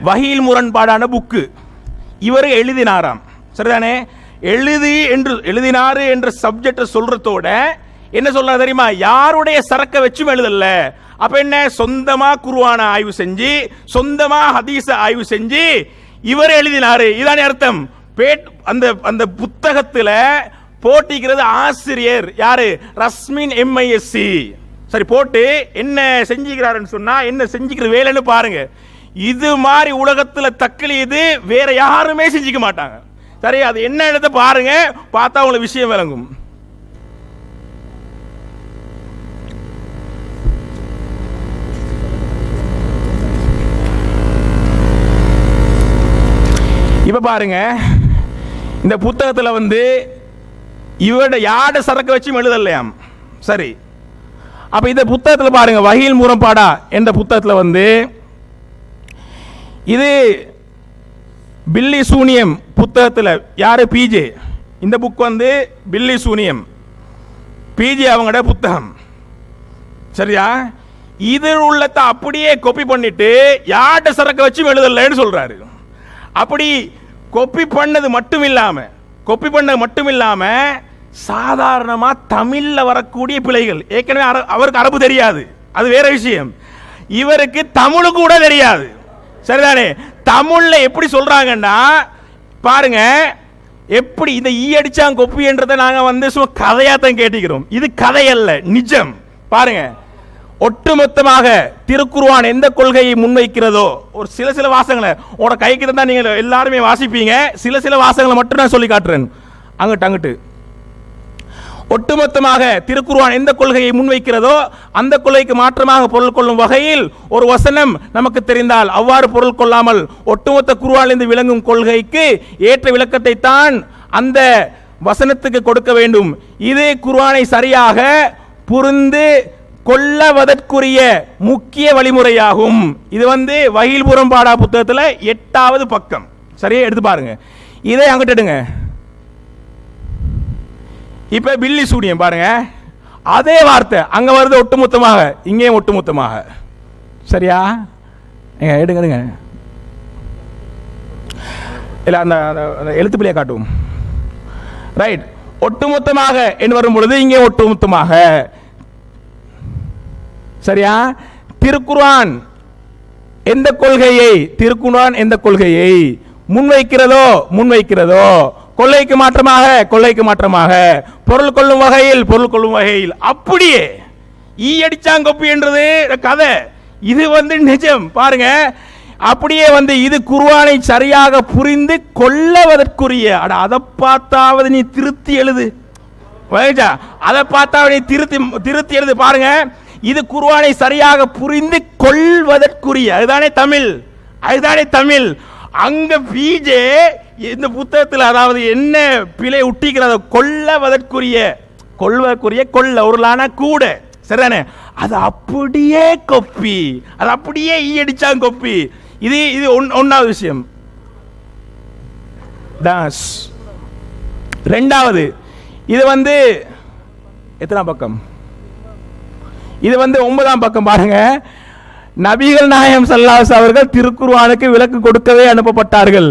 வகையில் முரண்பாடான புக்கு இவர் எழுதினாராம். சரிதானே? எழுதி என்று எழுதினாரு என்ற சப்ஜெக்டை சொல்றதோட என்ன சொல்றாரு தெரியுமா? யாருடைய சரக்கை வச்சும் எழுதல. அப்ப என்ன? சொந்தமா குருவான ஆய்வு செஞ்சு சொந்தமா ஹதீஸ ஆய்வு செஞ்சு இவர் எழுதினாரு. இதானே அர்த்தம். பேட் அந்த அந்த புத்தகத்துல போட்டிக்கிறது ஆசிரியர். யாரு? ரஸ்மின் எம்ஐஎஸ்சி சரி போட்டு என்ன செஞ்சுக்கிறாருன்னு சொன்னா என்ன செஞ்சுக்கிற வேலைன்னு பாருங்க. இது மாதிரி உலகத்துல இது வேற யாருமே செஞ்சுக்க மாட்டாங்க. சரி அது என்ன இடத்த பாருங்க பார்த்தா உங்களுக்கு விஷயம் விளங்கும். இப்ப பாருங்க இந்த புத்தகத்தில் வந்து இவரோட யாட சரக்கு வச்சும் எழுதலையாம். சரி. அப்ப இந்த புத்தகத்தில் பாருங்க வகையில் முரண்பாடா என்ற புத்தகத்தில் வந்து இது பில்லி சூனியம் புத்தகத்தில் யார்? பிஜே இந்த புக் வந்து பில்லி சூனியம் பிஜே அவங்களோட புத்தகம். சரியா? இதில் உள்ளத்தை அப்படியே கொப்பி பண்ணிட்டு யார்கிட்ட சரக்கு வச்சு எழுதலைன்னு சொல்கிறாரு அப்படி கொப்பி பண்ணது மட்டும் இல்லாமல் கொப்பி பண்ணது மட்டும் இல்லாமல் சாதாரணமாக தமிழில் வரக்கூடிய பிழைகள். ஏற்கனவே அர- அவருக்கு அரபு தெரியாது. அது வேற விஷயம். இவருக்கு தமிழ் கூட தெரியாது. சரிதானே? தமிழ்ல எப்படி சொல்றாங்கன்னா பாருங்க எப்படி இந்த ஈ அடிச்சான் கொப்பின்றத நாங்க வந்து சும்மா கதையாத்தான் கேட்டுக்கிறோம் இது கதை அல்ல நிஜம். பாருங்க ஒட்டுமொத்தமாக திருக்குருவான் எந்த கொள்கையை முன்வைக்கிறதோ ஒரு சில சில வாசகங்களை உங்களோட கைக்கு தான் நீங்க எல்லாருமே வாசிப்பீங்க. சில சில வாசகங்களை மட்டும் நான் சொல்லி காட்டுறேன். அங்கிட்டு அங்கிட்டு. ஒட்டுமொத்தமாக திருக்குருவான் எந்த கொள்கையை முன்வைக்கிறதோ அந்த கொள்கைக்கு மாற்றமாக பொருள் கொள்ளும் வகையில் ஒரு வசனம் நமக்கு தெரிந்தால் அவ்வாறு பொருள் கொள்ளாமல் ஒட்டுமொத்த குர்ஆனிலிருந்து விளங்கும் கொள்கைக்கு ஏற்ற விளக்கத்தை தான் அந்த வசனத்துக்கு கொடுக்க வேண்டும். இது குர்வானை சரியாக புரிந்து கொள்ளவதற்குரிய முக்கிய வழிமுறையாகும். இது வந்து வகில் புறம்பாடா புத்தகத்தில் எட்டாவது பக்கம். சரியா? எடுத்து பாருங்க. இதை அங்கிட்டு எடுங்க. இப்போ பில்லி சூடியம் பாருங்க. அதே வார்த்தை அங்கே வருது ஒட்டுமொத்தமாக இங்கேயும் ஒட்டுமொத்தமாக. சரியா? ஏங்க, எடுங்க எடுங்க. இல்லை அந்த அந்த எழுத்து பிள்ளையை காட்டும் ரைட் ஒட்டுமொத்தமாக என்று வரும் பொழுது இங்கே ஒட்டுமொத்தமாக. சரியா? திருக்குர்ஆன் எந்த கொள்கையை திருக்குர்ஆன் எந்த கொள்கையை முன்வைக்கிறதோ முன்வைக்கிறதோ கொள்ளைக்கு மாற்றமாக கொள்ளைக்கு மாற்றமாக. பொருள் கொள்ளும் வகையில் பொருள் கொள்ளும் வகையில். அப்படியே ஈ அடிச்சாங்கொப்பி என்றது கதை. இது வந்து நிஜம். பாருங்க அப்படியே வந்து இது குர்ஆனை சரியாக புரிந்து கொள்ளவதற்குரிய அட அதை பார்த்தாவது நீ திருத்தி எழுது. அதை பார்த்தா நீ திருத்தி திருத்தி எழுது. பாருங்க இது குர்வானை சரியாக புரிந்து கொள்வதற்குரிய அதுதானே தமிழ். அதுதானே தமிழ். அங்க பீஜே இந்த புத்தகத்தில் அதாவது என்ன பிழை உட்டிக்கிறத கொள்ளவதற்குரிய கொள்வதற்குரிய கொள்ள ஒரு லானா கூட. சரிதானே? அது அப்படியே கொப்பி. அது அப்படியே ஈ அடிச்சாங்க கொப்பி. இது இது ஒன்- விஷயம். தாஸ் ரெண்டாவது. இது வந்து எத்தனாம் பக்கம்? இது வந்து ஒன்பதாம் பக்கம் பாருங்க. நபிகள் நாயம் சல்லாஸ் அவர்கள் திருக்குருவானுக்கு விளக்கு கொடுக்கவே அனுப்பப்பட்டார்கள்.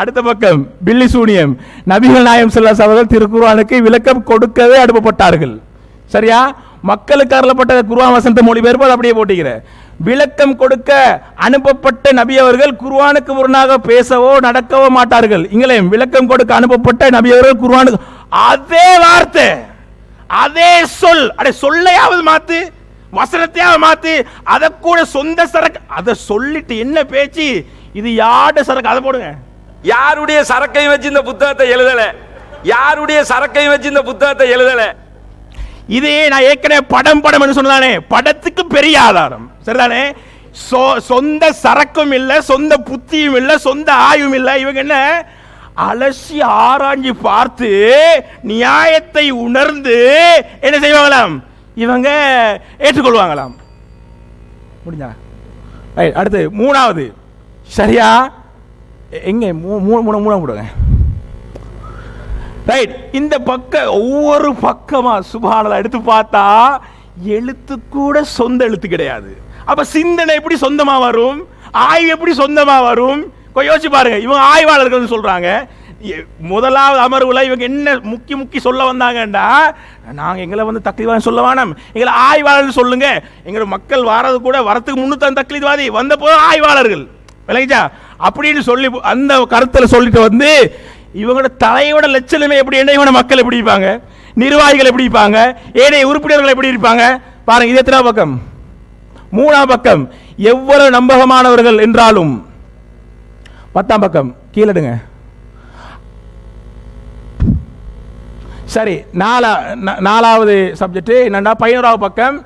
அடுத்த பக்கம் பில்லி சூனியம். நபிகள் நாயம் சல்லாஸ் அவர்கள் திருக்குருவானுக்கு விளக்கம் கொடுக்கவே அனுப்பப்பட்டார்கள். சரியா? மக்களுக்கு அருளப்பட்ட குருவான் வசந்த மொழிபெயர்ப்பு அப்படியே போட்டுக்கிற விளக்கம் கொடுக்க அனுப்பப்பட்ட நபி அவர்கள் குர்ஆனுக்கு முரணாக பேசவோ நடக்கவோ மாட்டார்கள். இங்களையும் விளக்கம் கொடுக்க அனுப்பப்பட்ட நபி அவர்கள் குர்ஆனுக்கு அதே வார்த்தை அதே சொல் அடே சொல்லையாவது மாத்து. வசனத்தையாவது மாத்து? அத கூட சொந்த சரக்கு. அதை சொல்லிட்டு என்ன பேச்சு? இது யாட சரக்கு? அதை போடுங்க. யாருடைய சரக்கையும் வச்சு இந்த புத்தகத்தை எழுதல? யாருடைய சரக்கையும் வச்சு இந்த புத்தகத்தை எழுதல? இது நான் ஏற்கனவே படம் படம் சொன்னதானே? படத்துக்கு பெரிய ஆதாரம். சரிதானே? சொந்த சரக்கும் இல்ல சொந்த புத்தியும் இல்ல சொந்த ஆய்வும் இல்ல. இவங்க என்ன? அலசி ஆராய்ஞ்சு பார்த்து நியாயத்தை உணர்ந்து என்ன செய்வாங்களாம்? இவங்க ஏற்றுக்கொள்வாங்களாம். முடிஞ்சா ரைட் அடுத்து மூணாவது. சரியா? எங்கே? மூணு மூணு மூணு ரைட் இந்த பக்கம் ஒவ்வொரு பக்கமாக சுபானல எடுத்து பார்த்தா எழுத்து கூட சொந்த எழுத்து கிடையாது. அப்போ சிந்தனை எப்படி சொந்தமாக வரும்? ஆய்வு எப்படி சொந்தமாக வரும்? கொஞ்சம் யோசிச்சு பாருங்க. இவங்க ஆய்வாளர்கள் சொல்றாங்க. முதலாவது அமர்வுல இவங்க என்ன முக்கி முக்கி சொல்ல வந்தாங்கடா நாங்க எங்களை வந்து தக்லீவாதி சொல்ல வேணாம். எங்களை ஆய்வாளர் சொல்லுங்க. எங்களோட மக்கள் வாரது கூட வரத்துக்கு முன்னூத்தி தக்லீத்வாதி வந்த போது ஆய்வாளர்கள். விளங்கிச்சா? அப்படின்னு சொல்லி அந்த கருத்துல சொல்லிட்டு வந்து இவங்களோட தலையோட லட்சணமே எப்படி என்ன? இவன மக்கள் எப்படி இருப்பாங்க? நிர்வாகிகள் எப்படி இருப்பாங்க? ஏனைய உறுப்பினர்கள் எப்படி இருப்பாங்க? பாருங்க இது எத்தனா பக்கம்? மூணாம் பக்கம். எவ்வளவு நம்பகமானவர்கள் என்றாலும். பத்தாம் பக்கம். கீழடுங்க சரி நாலா நாலாவது சப்ஜெக்ட் என்னென்னா பதினோராவது பக்கம்.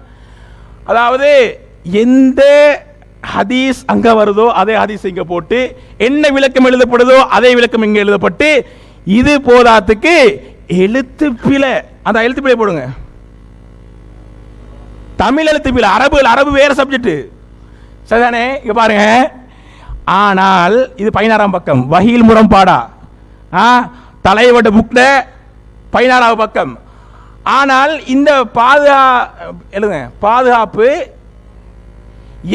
அதாவது எந்த ஹதீஸ் அங்க வருதோ அதே ஹதீஸ் இங்க போட்டு என்ன விளக்கம் எழுதப்படுதோ அதே விளக்கம் இங்க எழுதப்பட்டு இது போதாத்துக்கு எழுத்து பிழை. அந்த எழுத்து பிழை போடுங்க. தமிழ் எழுத்து பிழை அரபு அரபு வேற சப்ஜெக்ட் சரிதானே? இங்க பாருங்க. ஆனால் இது பதினாறாம் பக்கம். வகையில் முரண்பாடா? ஆ? தலைவட புக்ல பதினாறாவது பக்கம். ஆனால் இந்த பாதுகா எழுதுங்க பாதுகாப்பு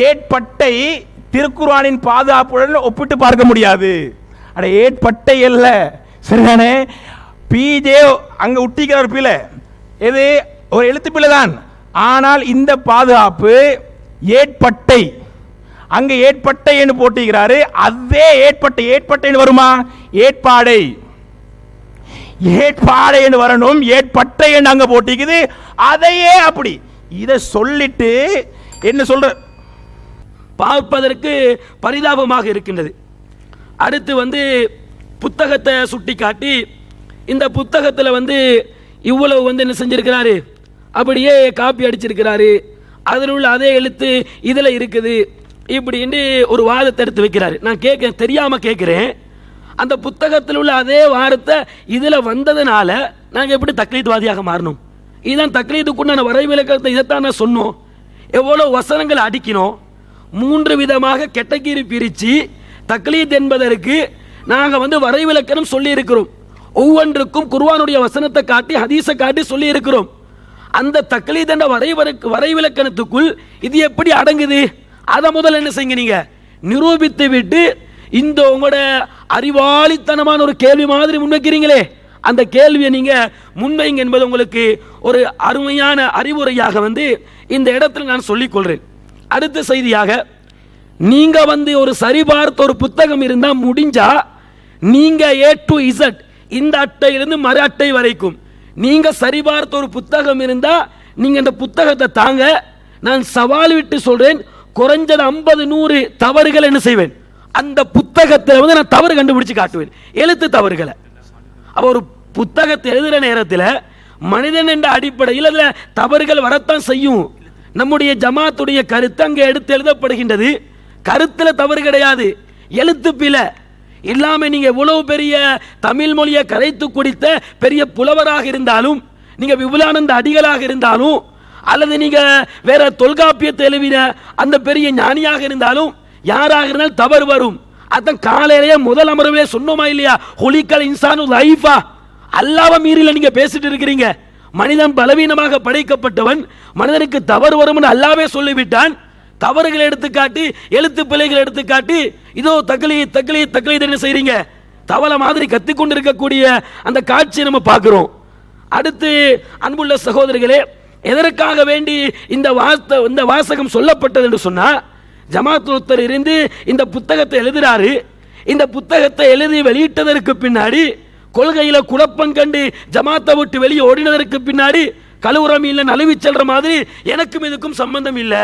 ஏற்பட்டை திருக்குறானின் பாதுகாப்புடன் ஒப்பிட்டு பார்க்க முடியாது. அட ஏற்பட்டை அல்ல. சரிதானே? பிஜே அங்க உட்டிக்கிற ஒரு எது? ஒரு எழுத்து பிள்ளை தான். ஆனால் இந்த பாதுகாப்பு ஏற்பட்டை. அங்கே ஏற்பட்டை என்று போட்டிருக்கிறாரு. அதே ஏற்பட்டை ஏற்பட்டைன்னு வருமா? ஏற்பாடை. ஏற்பாடைன்னு வரணும் ஏற்பட்டை என்று போட்டிக்குது. அதையே அப்படி. இதை சொல்லிட்டு என்ன சொல்ற? பார்ப்பதற்கு பரிதாபமாக இருக்கின்றது. அடுத்து வந்து புத்தகத்தை சுட்டி காட்டி இந்த புத்தகத்தில் வந்து இவ்வளவு வந்து என்ன செஞ்சிருக்கிறாரு? அப்படியே காப்பி அடிச்சிருக்கிறாரு. அதில் உள்ள அதே எழுத்து இதில் இருக்குது. இப்படின்னு ஒரு வாதத்தை எடுத்து வைக்கிறாரு. நான் கேட்க தெரியாமல் கேட்குறேன். அந்த புத்தகத்தில் உள்ள அதே வாரத்தை இதில் வந்ததுனால நாங்கள் எப்படி தக்லீத்வாதியாக மாறணும்? இதுதான் தக்லீதுக்குண்டான வரைவிலக்கத்தை இதைத்தான் நான் சொன்னோம். எவ்வளோ வசனங்கள் அடிக்கணும்? மூன்று விதமாக கெட்டகீரி பிரித்து தக்லீத் என்பதற்கு நாங்கள் வந்து வரைவிலக்கணம் சொல்லியிருக்கிறோம். ஒவ்வொன்றுக்கும் குருவானுடைய வசனத்தை காட்டி ஹதீஸை காட்டி சொல்லியிருக்கிறோம். அந்த தக்லீத் என்ற வரைவருக்கு வரைவிலக்கணத்துக்குள் இது எப்படி அடங்குது? அதை முதல்ல என்ன செய்யுங்க நீங்கள் நிரூபித்து விட்டு இந்த உங்களோட அறிவாளித்தனமான ஒரு கேள்வி மாதிரி முன்வைக்கிறீங்களே. அந்த கேள்வியை நீங்கள் முன்வைங்க என்பது உங்களுக்கு ஒரு அருமையான அறிவுரையாக வந்து இந்த இடத்துல நான் சொல்லிக்கொள்கிறேன். அடுத்த செய்தியாக நீங்கள் வந்து ஒரு சரிபார்த்த ஒரு புத்தகம் இருந்தால் முடிஞ்சா நீங்கள் ஏ டு இசட் இந்த அட்டையிலிருந்து மறு அட்டை வரைக்கும். நீங்கள் சரிபார்த்த ஒரு புத்தகம் இருந்தால் நீங்கள் இந்த புத்தகத்தை தாங்க. நான் சவால் விட்டு சொல்கிறேன் குறைஞ்சது ஐம்பது நூறு தவறுகள் என்ன செய்வேன்? அந்த புத்தகத்தில் வந்து நான் தவறு கண்டுபிடிச்சு காட்டுவேன். எழுத்து தவறுகளை. அவர் ஒரு புத்தகத்தை எழுதுகிற நேரத்தில் மனிதன் என்ற அடிப்படையில் அதில் தவறுகள் வரத்தான் செய்யும். நம்முடைய ஜமாத்துடைய கருத்து அங்கே எடுத்து எழுதப்படுகின்றது. கருத்தில் தவறு கிடையாது. எழுத்து பிழை. இல்லாமல் நீங்கள் இவ்வளவு பெரிய தமிழ் மொழியை கரைத்து குடித்த பெரிய புலவராக இருந்தாலும் நீங்கள் விபுலானந்த அடிகளாக இருந்தாலும் அல்லது நீங்கள் வேற தொல்காப்பியத்தை எழுவின அந்த பெரிய ஞானியாக இருந்தாலும் யாராக இருந்தாலும் தவறு வரும். அதான் காலையிலேயே முதல் அமர்விலே சொன்னோமா இல்லையா? ஹொலிக்கல் இன்சானு லைஃபா? அல்லாவ மீறில நீங்க பேசிட்டு இருக்கிறீங்க. மனிதன் பலவீனமாக படைக்கப்பட்டவன் மனிதனுக்கு தவறு வரும்னு அல்லாவே சொல்லிவிட்டான். தவறுகளை எடுத்துக்காட்டி எழுத்து பிள்ளைகளை எடுத்துக்காட்டி இதோ தக்களி தக்களி தக்களி என்ன செய்றீங்க. தவளை மாதிரி கத்திக்கொண்டு இருக்கக்கூடிய அந்த காட்சியை நம்ம பார்க்குறோம். அடுத்து அன்புள்ள சகோதரிகளே எதற்காக வேண்டி இந்த வாஸ்த இந்த வாசகம் சொல்லப்பட்டது என்று சொன்னால் ஜமாத் ஒருத்தர் இருந்து இந்த புத்தகத்தை எழுதுறாரு. இந்த புத்தகத்தை எழுதி வெளியிட்டதற்கு பின்னாடி கொள்கையில் குழப்பம் கண்டு ஜமாத்தை விட்டு வெளியே ஓடினதற்கு பின்னாடி கழுவுரம் இல்லை நழுவி செல்ற மாதிரி எனக்கும் இதுக்கும் சம்பந்தம் இல்லை.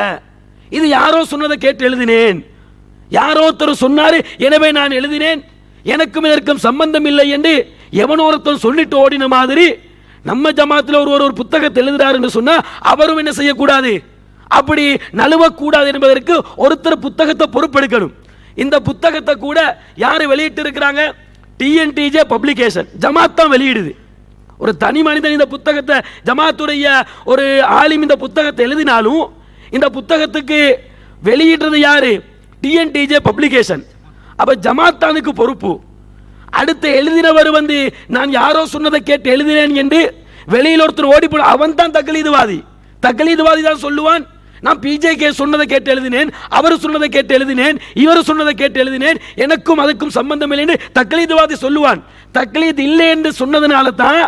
இது யாரோ சொன்னதை கேட்டு எழுதினேன். யாரோ ஒருத்தர் சொன்னார் எனவே நான் எழுதினேன். எனக்கும் இதற்கும் சம்பந்தம் இல்லை என்று எவனோ ஒருத்தன் சொல்லிட்டு ஓடின மாதிரி நம்ம ஜமாத்தில் ஒருவர் ஒரு புத்தகத்தை எழுதுறாரு சொன்னால் அவரும் என்ன செய்யக்கூடாது? அப்படி நழுவக்கூடாது என்பதற்கு ஒருத்தர் புத்தகத்தை பொறுப்பெடுக்கணும். இந்த புத்தகத்தை கூட யார் வெளியிட்டு இருக்கிறாங்க டிஎன்டிஜே பப்ளிகேஷன் ஜமாத் தான் வெளியிடுது. ஒரு தனி மனிதன் இந்த புத்தகத்தை ஜமாத்துடைய ஒரு ஆலிம் இந்த புத்தகத்தை எழுதினாலும் இந்த புத்தகத்துக்கு வெளியிடுறது யாரு? டிஎன்டிஜே பப்ளிகேஷன் அப்போ ஜமாத்தானுக்கு பொறுப்பு. அடுத்து எழுதினவர் வந்து நான் யாரோ சொன்னதை கேட்டு எழுதினேன் என்று வெளியில் ஒருத்தர் ஓடி போன அவன் தான் தக்கலீதுவாதி தக்கலீதுவாதி தான் சொல்லுவான். நான் பிஜே கே சொன்னதை கேட்டு எழுதினேன் அவர் சொன்னதை கேட்டு எழுதினேன் இவர் சொன்னதை கேட்டு எழுதினேன் எனக்கும் அதுக்கும் சம்பந்தம் இல்லை என்று தக்லீதுவாதி சொல்லுவான். தக்லீத் இல்லை என்று சொன்னதுனால தான்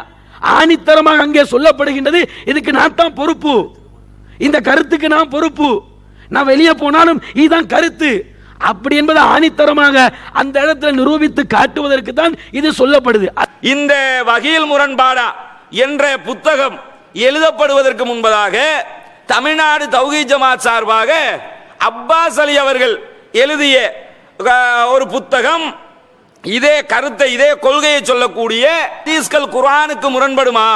ஆணித்தரமாக அங்கே சொல்லப்படுகின்றது. இதுக்கு நான் தான் பொறுப்பு. இந்த கருத்துக்கு நான் பொறுப்பு. நான் வெளியே போனாலும் இதுதான் கருத்து. அப்படி என்பதை ஆணித்தரமாக அந்த இடத்துல நிரூபித்து காட்டுவதற்கு தான் இது சொல்லப்படுது. இந்த வகையில் முரண்பாடா என்ற புத்தகம் எழுதப்படுவதற்கு முன்பதாக தமிழ்நாடு தௌஹீ ஜமாத் சார்பாக அப்பாஸ் அலி அவர்கள் எழுதிய ஒரு புத்தகம். இதே கருத்தை இதே கொள்கையை சொல்லக்கூடிய தீஸ்கல் குர்ஆனுக்கு முரண்படுமா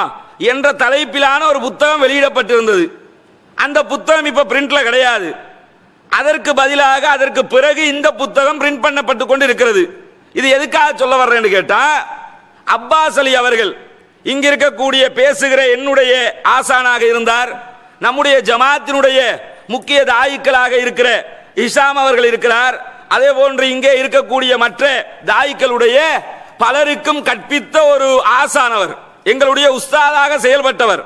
என்ற தலைப்பிலான ஒரு புத்தகம் வெளியிடப்பட்டிருந்தது. அந்த புத்தகம் இப்ப பிரிண்ட்ல கிடையாது. அதற்கு பதிலாக அதற்கு பிறகு இந்த புத்தகம் பிரிண்ட் பண்ணப்பட்டு கொண்டு இருக்கிறது இது எதுக்காக சொல்ல வர்றேன்னு கேட்டா அப்பாஸ் அலி அவர்கள் இங்க இருக்கக்கூடிய பேசுகிற என்னுடைய ஆசானாக இருந்தார். நம்முடைய ஜமாத்தினுடைய முக்கிய தாயிக்களாக இருக்கிற இஷாம் அவர்கள் இருக்கிறார். அதே போன்று இங்கே இருக்கக்கூடிய மற்ற தாயிக்களுடைய பலருக்கும் கற்பித்த ஒரு ஆசானவர் எங்களுடைய உஸ்தாதாக செயல்பட்டவர்.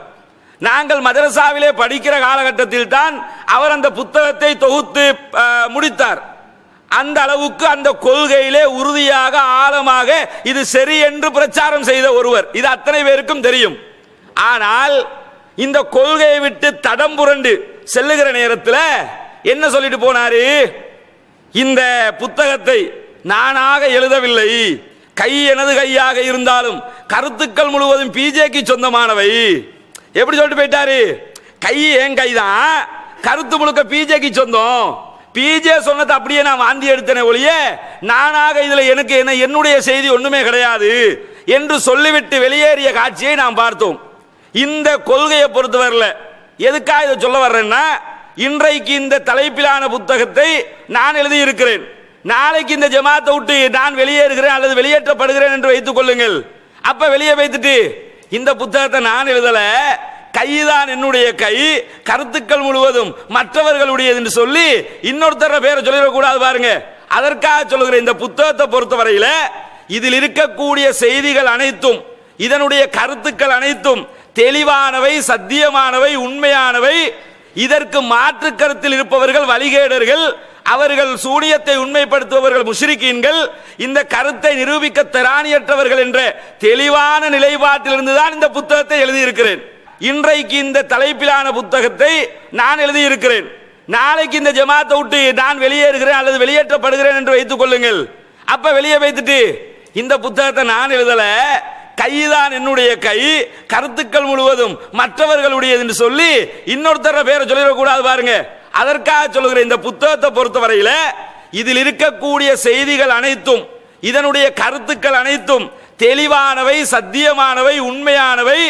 நாங்கள் மதரசாவிலே படிக்கிற காலகட்டத்தில் தான் அவர் அந்த புத்தகத்தை தொகுத்து முடித்தார். அந்த அளவுக்கு அந்த கொள்கையிலே உறுதியாக ஆழமாக இது சரி என்று பிரச்சாரம் செய்த ஒருவர். இது அத்தனை பேருக்கும் தெரியும். ஆனால் இந்த கொள்கையை விட்டு தடம் புரண்டு செல்லுகிற நேரத்தில் என்ன சொல்லிட்டு போனாரு? இந்த புத்தகத்தை நானாக எழுதவில்லை. கை எனது கையாக இருந்தாலும் கருத்துக்கள் முழுவதும் பிஜேக்கு சொந்தமானவை. எப்படி சொல்லிட்டு போயிட்டாரு? கை என் கைதான் கருத்து முழுக்க பிஜேக்கு சொந்தம். பிஜே சொன்னதை அப்படியே நான் வாந்தி எடுத்தேனே ஒழிய நானாக இதில் எனக்கு என்ன என்னுடைய செய்தி ஒன்றுமே கிடையாது என்று சொல்லிவிட்டு வெளியேறிய காட்சியை நாம் பார்த்தோம். இந்த கொள்கையை பொறுத்தவரையில் எதுக்காக இதை சொல்ல வர்றேன்னா இன்றைக்கு இந்த தலைப்பிலான புத்தகத்தை நான் எழுதியிருக்கிறேன். நாளைக்கு இந்த ஜமாத்தை விட்டு நான் வெளியேறுகிறேன் அல்லது வெளியேற்றப்படுகிறேன் என்று வைத்துக் கொள்ளுங்கள். அப்ப வெளியே வைத்துட்டு இந்த புத்தகத்தை நான் எழுதல கைதான் என்னுடைய கை கருத்துக்கள் முழுவதும் மற்றவர்களுடையது என்று சொல்லி இன்னொருத்தர பேரை சொல்லிடக்கூடாது பாருங்க. அதற்காக சொல்லுகிற இந்த புத்தகத்தை பொறுத்தவரையில் இதில் இருக்கக்கூடிய செய்திகள் அனைத்தும் இதனுடைய கருத்துக்கள் அனைத்தும் தெளிவானவை சத்தியமானவை உண்மையானவை. இதற்கு மாற்று கருத்தில் இருப்பவர்கள் வழிகேடர்கள் அவர்கள் சூனியத்தை உண்மைப்படுத்துபவர்கள் முஷ்ரிக்கீன்கள் இந்த கருத்தை நிரூபிக்க திராணியற்றவர்கள் என்ற தெளிவான நிலைப்பாட்டிலிருந்து தான் இந்த புத்தகத்தை எழுதியிருக்கிறேன். இன்றைக்கு இந்த தலைப்பிலான புத்தகத்தை நான் எழுதியிருக்கிறேன். நாளைக்கு இந்த ஜமாத்தை விட்டு நான் வெளியேறுகிறேன் அல்லது வெளியேற்றப்படுகிறேன் என்று வைத்துக் கொள்ளுங்கள். அப்ப வெளியே வைத்துட்டு இந்த புத்தகத்தை நான் எழுதலை. கைதான் என்னுடைய கை கருத்துக்கள் முழுவதும் மற்றவர்களுடையது என்று சொல்லி இன்னொருத்தர பேரை சொல்லிடக்கூடாது பாருங்க. அதற்காக சொல்லுகிற இந்த புத்தகத்தை பொறுத்தவரையில் இதில் இருக்கக்கூடிய செய்திகள் அனைத்தும் இதனுடைய கருத்துக்கள் அனைத்தும் தெளிவானவை சத்தியமானவை உண்மையானவை.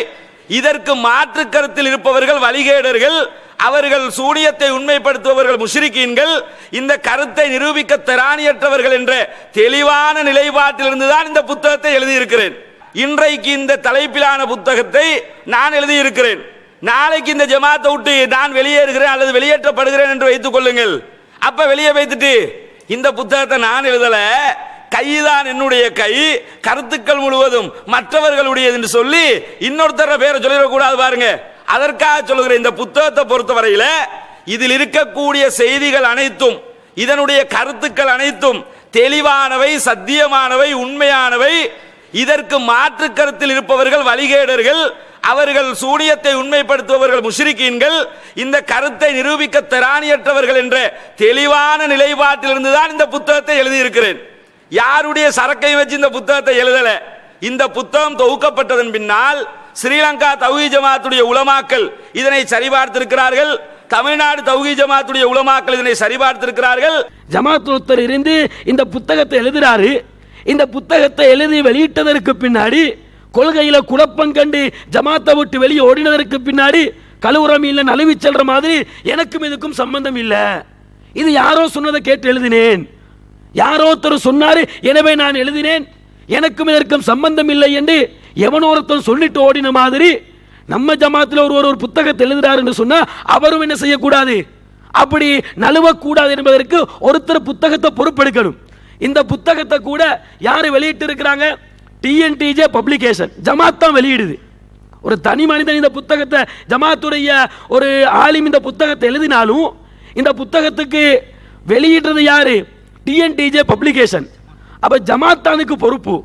இதற்கு மாற்று கருத்தில் இருப்பவர்கள் வழிகேடர்கள் அவர்கள் சூனியத்தை உண்மைப்படுத்துபவர்கள் முஷிரிக்கீன்கள் இந்த கருத்தை நிரூபிக்க திராணியற்றவர்கள் என்ற தெளிவான நிலைப்பாட்டிலிருந்து தான் இந்த புத்தகத்தை எழுதியிருக்கிறேன். இன்றைக்கு இந்த தலைப்பிலான புத்தகத்தை நான் எழுதியிருக்கிறேன். நாளைக்கு இந்த ஜமாத்தை விட்டு நான் வெளியேறுகிறேன் அல்லது வெளியேற்றப்படுகிறேன் என்று வைத்துக் கொள்ளுங்கள். அப்ப வெளியே வைத்துட்டு இந்த புத்தகத்தை நான் எழுதல கைதான் என்னுடைய கை கருத்துக்கள் முழுவதும் மற்றவர்களுடையது என்று சொல்லி இன்னொருத்தர பேரை சொல்லிடக்கூடாது பாருங்க. அதற்காக சொல்லுகிற இந்த புத்தகத்தை பொறுத்தவரையில இதில் இருக்கக்கூடிய செய்திகள் அனைத்தும் இதனுடைய கருத்துக்கள் அனைத்தும் தெளிவானவை சத்தியமானவை உண்மையானவை இதற்கு மாற்று கருத்தில் இருப்பவர்கள் வழிகேடர்கள் அவர்கள் சூனியத்தை உண்மைப்படுத்துபவர்கள் முஷ்ரிக்கீன்கள் இந்த கருத்தை நிரூபிக்க திராணியற்றவர்கள் என்ற தெளிவான நிலைப்பாட்டிலிருந்து தான் இந்த புத்தகத்தை எழுதியிருக்கிறேன். யாருடைய சரக்கை வச்சு இந்த புத்தகத்தை எழுதல? இந்த புத்தகம் தொகுக்கப்பட்டதன் பின்னால் ஸ்ரீலங்கா தௌஹி ஜமாத்துடைய உலமாக்கள் இதனை சரிபார்த்திருக்கிறார்கள். தமிழ்நாடு தௌஹி ஜமாத்துடைய உலமாக்கள் இதனை சரிபார்த்திருக்கிறார்கள். ஜமாத் இருந்து இந்த புத்தகத்தை எழுதுறாரு. இந்த புத்தகத்தை எழுதி வெளியிட்டதற்கு பின்னாடி கொள்கையில் குழப்பம் கண்டு ஜமாத்தை விட்டு வெளியே ஓடினதற்கு பின்னாடி கழுவுரம் இல்லை நழுவி செல்ற மாதிரி எனக்கும் இதுக்கும் சம்பந்தம் இல்லை. இது யாரோ சொன்னதை கேட்டு எழுதினேன். யாரோ ஒருத்தர் சொன்னார் எனவே நான் எழுதினேன். எனக்கும் இதற்கும் சம்பந்தம் இல்லை என்று எவனோ ஒருத்தன் சொல்லிட்டு ஓடின மாதிரி நம்ம ஜமாத்தில் ஒருவர் ஒரு புத்தகத்தை எழுதுறாரு என்று சொன்னால் அவரும் என்ன செய்யக்கூடாது? அப்படி நழுவக்கூடாது என்பதற்கு ஒருத்தர் புத்தகத்தை பொறுப்பெடுக்கணும். இந்த புத்தகத்தை கூட யார் வெளியிட்டு இருக்கிறாங்க டிஎன்டிஜே பப்ளிகேஷன் ஜமாத் தான் வெளியிடுது. ஒரு தனி மனிதன் இந்த புத்தகத்தை ஜமாத்துடைய ஒரு ஆலிம் இந்த புத்தகத்தை எழுதினாலும் இந்த புத்தகத்துக்கு வெளியிடுறது யாரு? டிஎன்டிஜே பப்ளிகேஷன் அப்போ ஜமாத்தானுக்கு பொறுப்பு.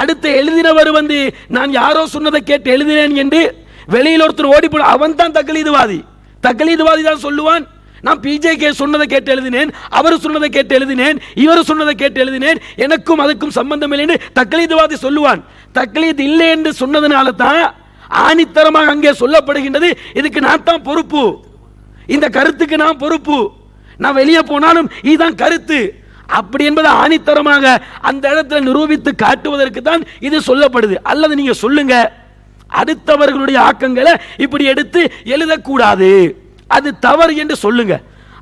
அடுத்து எழுதினவர் வந்து நான் யாரோ சொன்னதை கேட்டு எழுதினேன் என்று வெளியில் ஒருத்தர் ஓடி போன அவன் தான் தக்கலீதுவாதி தக்லீதுவாதி தான் சொல்லுவான். நான் பிஜே கே சொன்னதை கேட்டு எழுதினேன் அவர் சொன்னதை கேட்டு எழுதினேன் இவர் சொன்னதை கேட்டு எழுதினேன் எனக்கும் அதுக்கும் சம்பந்தம் இல்லைன்னு தக்லீதுவாதி சொல்லுவான். தக்லீத் இல்லை என்று சொன்னதுனால தான் ஆணித்தரமாக அங்கே சொல்லப்படுகின்றது. இதுக்கு நான் தான் பொறுப்பு. இந்த கருத்துக்கு நான் பொறுப்பு. நான் வெளியே போனாலும் இதுதான் கருத்து. அப்படி என்பதை ஆணித்தரமாக அந்த இடத்துல நிரூபித்து காட்டுவதற்கு தான் இது சொல்லப்படுது. அல்லது நீங்க சொல்லுங்க. அடுத்தவர்களுடைய ஆக்கங்களை இப்படி எடுத்து எழுதக்கூடாது. அது தவறு என்று சொல்லுங்க.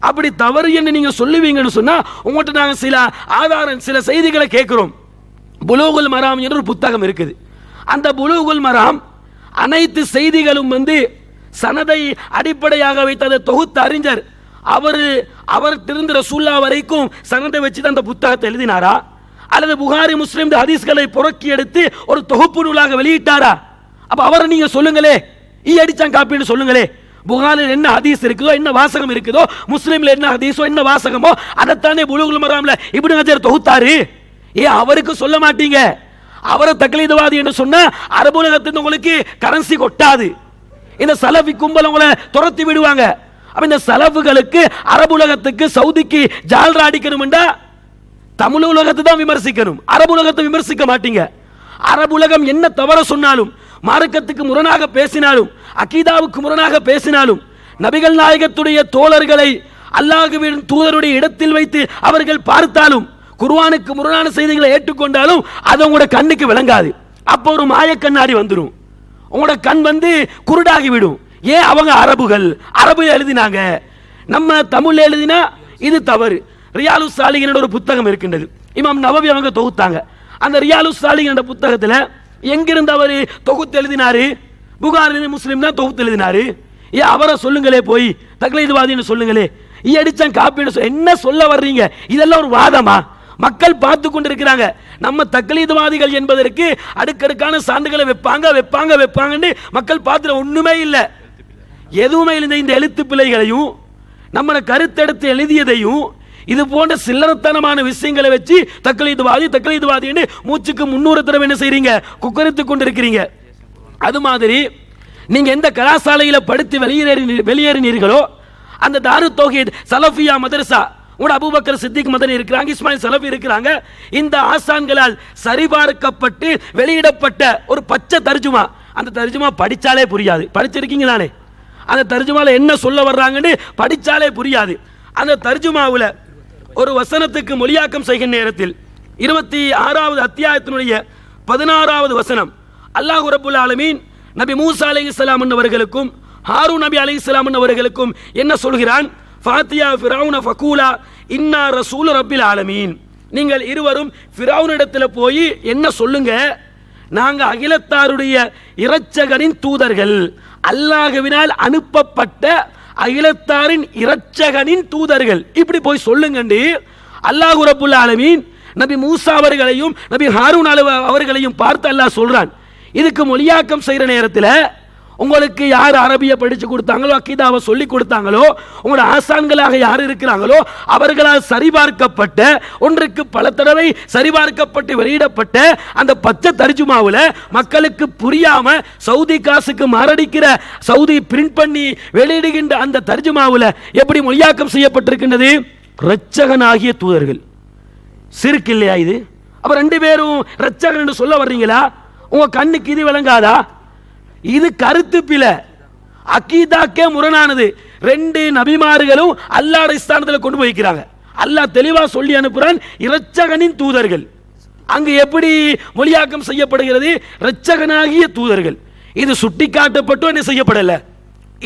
அப்படி தவறு என்று நீங்க சொல்லுவீங்கன்னு சொன்னா உங்கள்கிட்ட நாங்கள் சில ஆதாரம் சில செய்திகளை கேட்கிறோம். புலூகுல் மராம் என்று ஒரு புத்தகம் இருக்குது. அந்த புலூகுல் மராம் அனைத்து செய்திகளும் வந்து சனதை அடிப்படையாக வைத்து அதை தொகுத்த அறிஞர். அவர் அவர் திருந்த ரசூல்லா வரைக்கும் சனதை வச்சு தான் அந்த புத்தகத்தை எழுதினாரா? அல்லது புகாரி முஸ்லிம் ஹதீஸ்களை புறக்கி எடுத்து ஒரு தொகுப்பு நூலாக வெளியிட்டாரா? அப்ப அவரை நீங்க சொல்லுங்களே. ஈ அடிச்சான் காப்பின்னு சொல்லுங்களே. புகாரில் என்ன ஹதீஸ் இருக்குதோ என்ன வாசகம் இருக்குதோ முஸ்லீமில் என்ன ஹதீஸோ என்ன வாசகமோ அதைத்தானே புலுகுல் மராமில் இப்படி நஜர் தொகுத்தாரு. ஏன் அவருக்கு சொல்ல மாட்டீங்க. அவரை தக்லீதுவாதி என்று சொன்னா உலகத்துக்கு உங்களுக்கு கரன்சி கொட்டாது. இந்த சலஃபி கும்பல் உங்களை துரத்தி விடுவாங்க. அப்ப இந்த சலஃபுகளுக்கு அரபுலகத்துக்கு சவுதிக்கு ஜால்ரா அடிக்கணும்டா? தமிழ் உலகத்தை தான் விமர்சிக்கணும். அரபு உலகத்தை விமர்சிக்க மாட்டீங்க. அரபு உலகம் என்ன தவற சொன்னாலும் மார்க்கத்துக்கு முரணாக பேசினாலும் அகீதாவுக்கு முரணாக பேசினாலும் நபிகள் நாயகத்துடைய தோழர்களை அல்லாஹுவின் தூதருடைய இடத்தில் வைத்து அவர்கள் பார்த்தாலும் குர்வானுக்கு முரணான செய்திகளை ஏற்றுக்கொண்டாலும் அது உங்களோட கண்ணுக்கு விளங்காது. அப்போ ஒரு மாயக்கண்ணாடி வந்துடும் உங்களோட கண் வந்து குருடாகி விடும் ஏன் அவங்க அரபுகள்? அரபு எழுதினாங்க. நம்ம தமிழ் எழுதினா இது தவறு. ரியாலு சாலிகனோட ஒரு புத்தகம் இருக்கின்றது. இமாம் நவவி அவங்க தொகுத்தாங்க. அந்த ரியாலு சாலிகனோட புத்தகத்தில் எங்கிருந்து அவர் தொகுத்து எழுதினாரு? புகாரி முஸ்லீம் தான் தொகுத்து எழுதினாரு. ஏன் அவரை சொல்லுங்களே போய். தக்லீதுவாதின்னு சொல்லுங்களே. ஈ அடிச்சான் காப்பின்னு சொல் என்ன சொல்ல வர்றீங்க? இதெல்லாம் ஒரு வாதமா? மக்கள் பார்த்து கொண்டிருக்கிறாங்க. நம்ம தக்லீதுவாதிகள் என்பதற்கு அடுக்கடுக்கான சான்றுகளை வைப்பாங்க வைப்பாங்க வைப்பாங்கன்னு மக்கள் பார்த்துல ஒன்றுமே இல்லை. எதுவுமே இல்லை. இந்த எழுத்து பிழைகளையும் நம்மளை கருத்தெடுத்து எழுதியதையும் இது போன்ற சில்லறத்தனமான விஷயங்களை வச்சு தக்லீதுவாதி தக்களீதுவாதின்னு மூச்சுக்கு முன்னூறு தடவை என்ன செய்கிறீங்க குக்கரித்து கொண்டிருக்கிறீங்க. அது மாதிரி நீங்கள் எந்த கலாசாலையில் படித்து வெளியேறி வெளியேறினீர்களோ அந்த தாரு தௌஹீத் சலஃபியா மதரசா உட அபுபக்கர் சித்திக் மதன் இருக்கிறாங்க இஸ்மாயில் சலஃபி இருக்கிறாங்க இந்த ஆசான்களால் சரிபார்க்கப்பட்டு வெளியிடப்பட்ட ஒரு பச்சை தர்ஜுமா அந்த தர்ஜுமா படித்தாலே புரியாது. படிச்சிருக்கீங்க தானே? அந்த தர்ஜுமாவில் என்ன சொல்ல வர்றாங்கன்னு படித்தாலே புரியாது. அந்த தர்ஜுமாவில் ஒரு வசனத்துக்கு மொழியாக்கம் செய்கிற நேரத்தில் இருபத்தி ஆறாவது அத்தியாயத்தினுடைய பதினாறாவது வசனம் அல்லாஹ் ரபுல் ஆலமீன் நபி மூசா அலைஹிஸ்ஸலாம் அவர்களுக்கும் ஹாரூ நபி அலைஹிஸ்ஸலாம் அவர்களுக்கும் என்ன சொல்கிறான்? ஃபாத்தியா ஃபிரௌன ஃபகூலா இன்னா ரசூல் ரப்பில் ஆலமீன். நீங்கள் இருவரும் ஃபிரௌனிடத்தில் போய் என்ன சொல்லுங்க? நாங்கள் அகிலத்தாருடைய இறைச்சகனின் தூதர்கள் அல்லாஹுவினால் அனுப்பப்பட்ட அகிலத்தாரின் இரட்சகனின் தூதர்கள். இப்படி போய் சொல்லுங்கண்டு. அல்லாஹ் ரபுல் ஆலமீன் நபி மூசா அவர்களையும் நபி ஹாரூன் அலுவ அவர்களையும் பார்த்து அல்லாஹ் சொல்றான். இதுக்கு மொழியாக்கம் செய்கிற நேரத்தில் உங்களுக்கு யார் அரபியை படித்து கொடுத்தாங்களோ அக்கீதாவை சொல்லி கொடுத்தாங்களோ உங்களோட ஆசான்களாக யார் இருக்கிறாங்களோ அவர்களால் சரிபார்க்கப்பட்ட ஒன்றுக்கு பல தடவை சரிபார்க்கப்பட்டு வெளியிடப்பட்ட அந்த பச்சை தர்ஜுமாவில் மக்களுக்கு புரியாமல் சவுதி காசுக்கு மாரடிக்கிற சவுதி பிரிண்ட் பண்ணி வெளியிடுகின்ற அந்த தர்ஜுமாவில் எப்படி மொழியாக்கம் செய்யப்பட்டிருக்கின்றது? இரட்சகனாகிய தூதர்கள். சிறுக்கு இல்லையா இது? அப்போ ரெண்டு பேரும் ரச்சகன் என்று சொல்ல வர்றீங்களா? உங்கள் கண்ணுக்கு இது விளங்காதா? இது கருத்து பிழை. அக்கீதாக்கே முரணானது. ரெண்டு நபிமார்களும் அல்லாட ஸ்தானத்தில் கொண்டு போய்க்கிறாங்க. அல்லாஹ் தெளிவாக சொல்லி அனுப்புகிறான் இரட்சகனின் தூதர்கள். அங்கு எப்படி மொழியாக்கம் செய்யப்படுகிறது? இரட்சகனாகிய தூதர்கள். இது சுட்டிக்காட்டப்பட்டும் என்ன செய்யப்படல.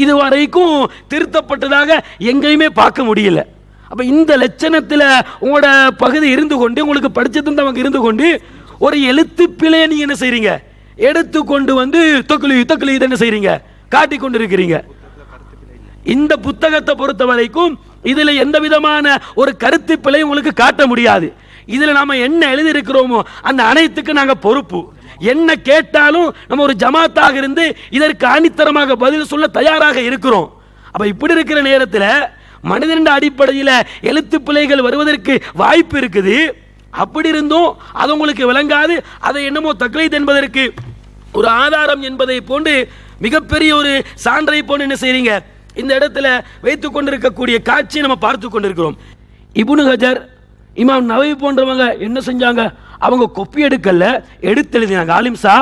இதுவரைக்கும் திருத்தப்பட்டதாக எங்கேயுமே பார்க்க முடியல. அப்போ இந்த லட்சணத்தில் உங்களோட பகுதி இருந்து கொண்டு உங்களுக்கு படிச்சு அவங்க இருந்து கொண்டு ஒரு எழுத்து பிழையை நீங்கள் என்ன செய்கிறீங்க எடுத்து கொண்டு வந்து தொக்குலி தொக்குலி இதை என்ன செய்கிறீங்க காட்டி கொண்டு இருக்கிறீங்க இந்த புத்தகத்தை பொறுத்த வரைக்கும் இதில் எந்த விதமான ஒரு கருத்து பிழை உங்களுக்கு காட்ட முடியாது. இதில் நாம் என்ன எழுதியிருக்கிறோமோ அந்த அனைத்துக்கு நாங்கள் பொறுப்பு. என்ன கேட்டாலும் நம்ம ஒரு ஜமாத்தாக இருந்து இதற்கு ஆணித்தரமாக பதில் சொல்ல தயாராக இருக்கிறோம். அப்போ இப்படி இருக்கிற நேரத்தில் மனிதனின் அடிப்படையில் எழுத்து பிழைகள் வருவதற்கு வாய்ப்பு இருக்குது. அப்படி இருந்தும் அது உங்களுக்கு விளங்காது. அதை என்னமோ தக்லீத் என்பதற்கு ஒரு ஆதாரம் என்பதை போன்று மிகப்பெரிய ஒரு சான்றை போன்று என்ன செய்றீங்க? இந்த இடத்துல வைத்து கொண்டிருக்கக்கூடிய காட்சியை நம்ம பார்த்து கொண்டிருக்கிறோம். இபுனு ஹஜர் இமாம் நவவி போன்றவங்க என்ன செஞ்சாங்க? அவங்க கொப்பி எடுக்கல எடுத்து எழுதினாங்க. ஆலிம்சா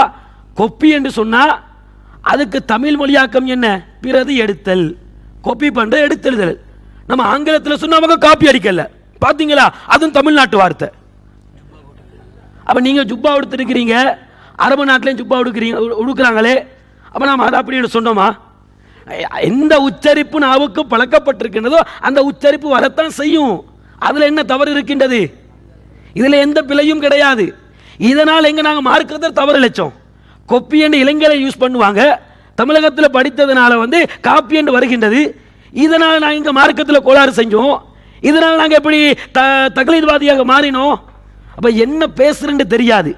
கொப்பி என்று சொன்னால் அதுக்கு தமிழ் மொழியாக்கம் என்ன? பிறது எடுத்தல். கொப்பி பண்ணுற எடுத்தெழுதல். நம்ம ஆங்கிலத்தில் சொன்னா அவங்க காப்பி அடிக்கல. பார்த்தீங்களா அதுவும் தமிழ்நாட்டு வார்த்தை. அப்போ நீங்கள் ஜுப்பா எடுத்துருக்கிறீங்க அரபு நாட்டிலையும் ஜுப்பா உடுக்கிறீங்க உடுக்கிறாங்களே. உடுக்குறாங்களே நாம் அதை அப்படின்னு சொன்னோமா? எந்த உச்சரிப்பு நாவுக்கு பழக்கப்பட்டிருக்கின்றதோ அந்த உச்சரிப்பு வரத்தான் செய்யும். அதில் என்ன தவறு இருக்கின்றது? இதில் எந்த பிழையும் கிடையாது. இதனால் எங்கே நாங்கள் மார்க்கத்தை தவறு இழைச்சோம். கொப்பி என்று இளைஞரை யூஸ் பண்ணுவாங்க. தமிழகத்தில் படித்ததுனால வந்து காப்பி என்று வருகின்றது. இதனால் நாங்கள் இங்கே மார்க்கத்தில் கோளாறு செஞ்சோம். இதனால் நாங்கள் எப்படி த தகலீர்வாதியாக மாறினோம்? அப்போ என்ன பேசுகிறேன்னு தெரியாது.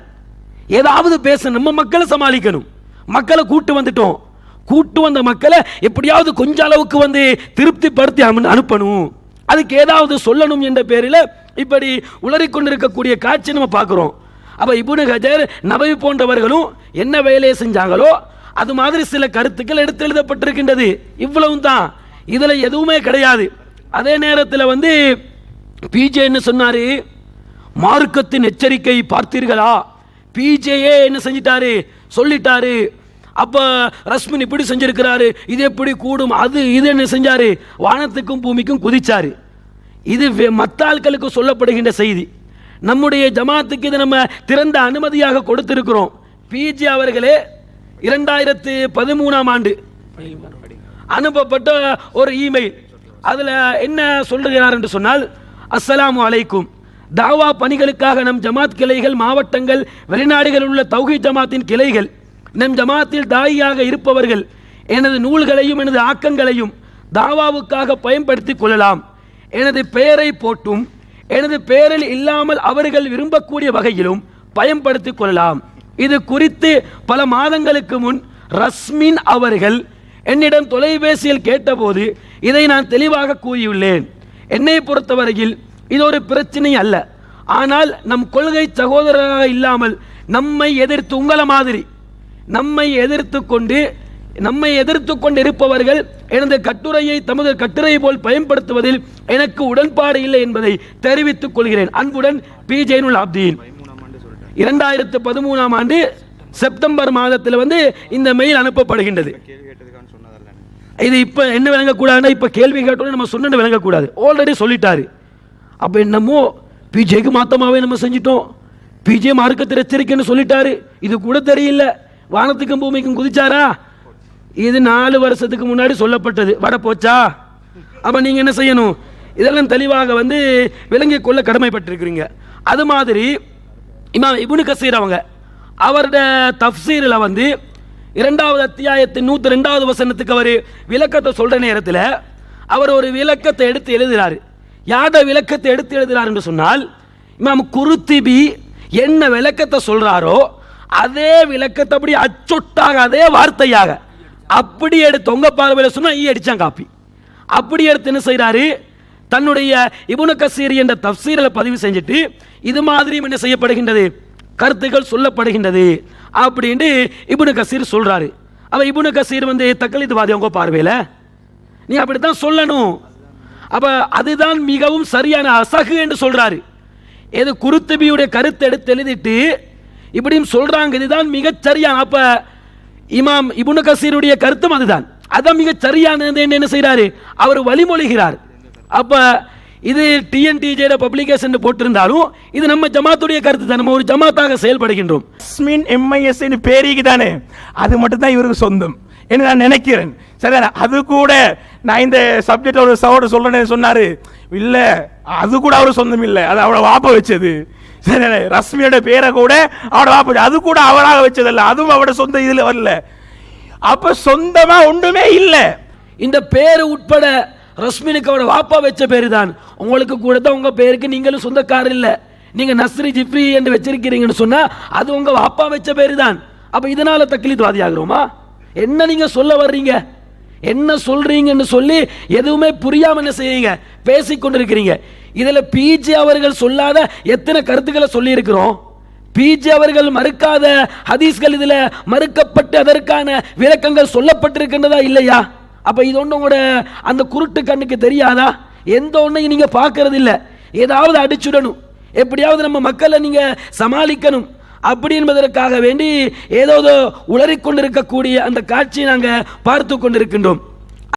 ஏதாவது பேச நம்ம மக்களை சமாளிக்கணும். மக்களை கூட்டு வந்துட்டோம். கூட்டு வந்த மக்களை எப்படியாவது கொஞ்ச அளவுக்கு வந்து திருப்திப்படுத்தி அனுப்பணும். அதுக்கு ஏதாவது சொல்லணும் என்ற பேரில் இப்படி உளறிக்கொண்டிருக்கக்கூடிய காட்சி நம்ம பார்க்குறோம். அப்போ இபுனு ஹஜர் நபவி போன்றவர்களும் என்ன வேலையை செஞ்சாங்களோ அது மாதிரி சில கருத்துக்கள் எடுத்து எழுதப்பட்டிருக்கின்றது. இவ்வளவும் தான். இதில் எதுவுமே கிடையாது. அதே நேரத்தில் வந்து பிஜே என்ன மார்க்கத்தின் எச்சரிக்கை பார்த்தீர்களா? பிஜேயே என்ன செஞ்சிட்டாரு? சொல்லிட்டாரு. அப்போ ரஸ்மின் இப்படி செஞ்சிருக்கிறாரு. இது எப்படி கூடும்? அது இது என்ன செஞ்சாரு? வானத்துக்கும் பூமிக்கும் குதிச்சாரு. இது வே- மத்த ஆட்களுக்கு சொல்லப்படுகின்ற செய்தி. நம்முடைய ஜமாத்துக்கு இது நம்ம திறந்த அனுமதியாக கொடுத்திருக்கிறோம். பிஜே அவர்களே இரண்டாயிரத்து பதிமூணாம் ஆண்டு அனுப்பப்பட்ட ஒரு இமெயில் அதில் என்ன சொல்லுகிறார் என்று சொன்னால் அஸ்ஸலாமு அலைக்கும். தாவா பணிகளுக்காக நம் ஜமாத் கிளைகள் மாவட்டங்கள் வெளிநாடுகளில் உள்ள தௌஹி ஜமாத்தின் கிளைகள் நம் ஜமாத்தில் தாயியாக இருப்பவர்கள் எனது நூல்களையும் எனது ஆக்கங்களையும் தாவாவுக்காக பயன்படுத்திக் கொள்ளலாம். எனது பெயரை போட்டும் எனது பெயரில் இல்லாமல் அவர்கள் விரும்பக்கூடிய வகையிலும் பயன்படுத்திக் கொள்ளலாம். இது குறித்து பல மாதங்களுக்கு முன் ரஸ்மின் அவர்கள் என்னிடம் தொலைபேசியில் கேட்டபோது இதை நான் தெளிவாக கூறியுள்ளேன். என்னை பொறுத்தவரையில் இது ஒரு பிரச்சனை அல்ல. ஆனால் நம் கொள்கை சகோதரராக இல்லாமல் நம்மை எதிர்த்து உங்களை மாதிரி நம்மை எதிர்த்து கொண்டு நம்மை எதிர்த்து கொண்டு இருப்பவர்கள் எனது கட்டுரையை தமது கட்டுரை போல் பயன்படுத்துவதில் எனக்கு உடன்பாடு இல்லை என்பதை தெரிவித்துக் கொள்கிறேன். அன்புடன் பி. ஜெயினுல் ஆப்தீன் இரண்டாயிரத்து பதிமூணாம் ஆண்டு செப்டம்பர் மாதத்தில் வந்து இந்த மெயில் அனுப்பப்படுகின்றது. இது இப்போ என்ன விளங்கக்கூடாதுன்னா இப்போ கேள்வி கேட்டோன்னு நம்ம சொன்னு விளங்கக்கூடாது. ஆல்ரெடி சொல்லிட்டாரு. அப்போ என்னமோ பிஜேக்கு மாத்தமாவே நம்ம செஞ்சிட்டோம். பிஜே மார்க்கத்தில் எச்சரிக்கைன்னு சொல்லிட்டாரு. இது கூட தெரியல. வானத்துக்கும் பூமிக்கும் குதிச்சாரா? இது நாலு வருஷத்துக்கு முன்னாடி சொல்லப்பட்டது. வட போச்சா? அப்போ நீங்கள் என்ன செய்யணும்? இதெல்லாம் தெளிவாக வந்து விளங்கிக் கொள்ள கடமைப்பட்டிருக்கிறீங்க. அது மாதிரி இமாம் இபுனு கசீர் அவங்க அவரோட தஃப்சீரில் வந்து இரண்டாவது அத்தியாயத்தின் நூற்றி ரெண்டாவது வசனத்துக்கு அவர் விளக்கத்தை சொல்கிற நேரத்தில் அவர் ஒரு விளக்கத்தை எடுத்து எழுதுகிறார் யாத விளக்கத்தை எடுத்து எழுதுகிறார் என்று சொன்னால் இமாம் குருத்திபி என்ன விளக்கத்தை சொல்கிறாரோ அதே விளக்கத்தை அப்படி அச்சொட்டாக அதே வார்த்தையாக அப்படி எடுத்து உங்கள் பார்வையில் சொன்னால் ஈ அடித்தான் காப்பி. அப்படி எடுத்து என்ன செய்கிறாரு தன்னுடைய இபுனு கசீர் என்ற தப்சீரில் பதிவு செஞ்சுட்டு இது மாதிரியும் என்ன செய்யப்படுகின்றது? கருத்துக்கள் சொல்லப்படுகின்றது அப்படின்ட்டு இபுனு கசீர் சொல்கிறாரு அவன் இபுனு கசீர் வந்து தக்களித்துவாதி உங்கள் பார்வையில் நீ அப்படி தான் சொல்லணும். அப்போ அதுதான் மிகவும் சரியான அசகு என்று சொல்கிறாரு எது குருத்துபியுடைய கருத்தை எடுத்து எழுதிட்டு இப்படியும் சொல்கிறாங்க இதுதான் மிகச் சரியான அப்போ இமாம் இபுனு கசீருடைய கருத்தும் அதுதான். அதான் மிகச் சரியானது என்ன செய்கிறாரு அவர் வழிமொழிகிறார். அப்போ இது டிஎன்டிஜேட பப்ளிகேஷன் போட்டிருந்தாலும் இது நம்ம ஜமாத்துடைய கருத்து தான். நம்ம ஒரு ஜமாத்தாக செயல்படுகின்றோம். ஸ்மின் எம்ஐஎஸ் பேரிக்கு தானே? அது மட்டும் தான் இவருக்கு சொந்தம். என்று நான் நினைக்கிறேன். சரிதானே? அது கூட நான் இந்த சப்ஜெக்ட் ஒரு சவோட சொல்றேன்னு சொன்னாரு. இல்லை அது கூட அவர் சொந்தம் இல்லை. அது அவளை வாப்ப வச்சது. சரிதானே? ரஷ்மியோட பேரை கூட அவரோட வாப்ப அது கூட அவராக வச்சதல்ல. அதுவும் அவட சொந்த இதில் வரல. அப்ப சொந்தமா ஒன்றுமே இல்லை. இந்த பேரு உட்பட ரஸ்மினுக்கு அவட வாப்பா வச்ச பேரு தான் உங்களுக்கு கூட தான் உங்க பேருக்கு நீங்களும் சொந்தக்காரர் இல்லை. நீங்க நஸ்ரி ஜிப்ரி என்று வச்சிருக்கிறீங்கன்னு சொன்னா அது உங்க வாப்பா வச்ச பேரு தான் அப்ப இதனால தக்கிலித்வாதி ஆகிறோமா என்ன நீங்க சொல்ல வர்றீங்க? என்ன சொல்றீங்கன்னு சொல்லி எதுவுமே புரியாம என்ன செய்யுங்க பேசிக்கொண்டிருக்கிறீங்க இதில் பிஜி பிஜே அவர்கள் சொல்லாத எத்தனை கருத்துக்களை சொல்லியிருக்கிறோம்? பிஜி அவர்கள் மறுக்காத ஹதீஸ்கள் இதில் மறுக்கப்பட்டு அதற்கான விளக்கங்கள் சொல்லப்பட்டிருக்கின்றதா இல்லையா? அப்போ இது ஒன்று உங்களோட அந்த குருட்டு கண்ணுக்கு தெரியாதா? எந்த ஒன்றையும் நீங்கள் பார்க்கறது இல்ல ஏதாவது அடிச்சுடணும். எப்படியாவது நம்ம மக்களை நீங்கள் சமாளிக்கணும். அப்படி என்பதற்காக வேண்டி ஏதோ உளறிக்கொண்டிருக்கக்கூடிய அந்த காட்சியை நாங்கள் பார்த்து கொண்டிருக்கின்றோம்.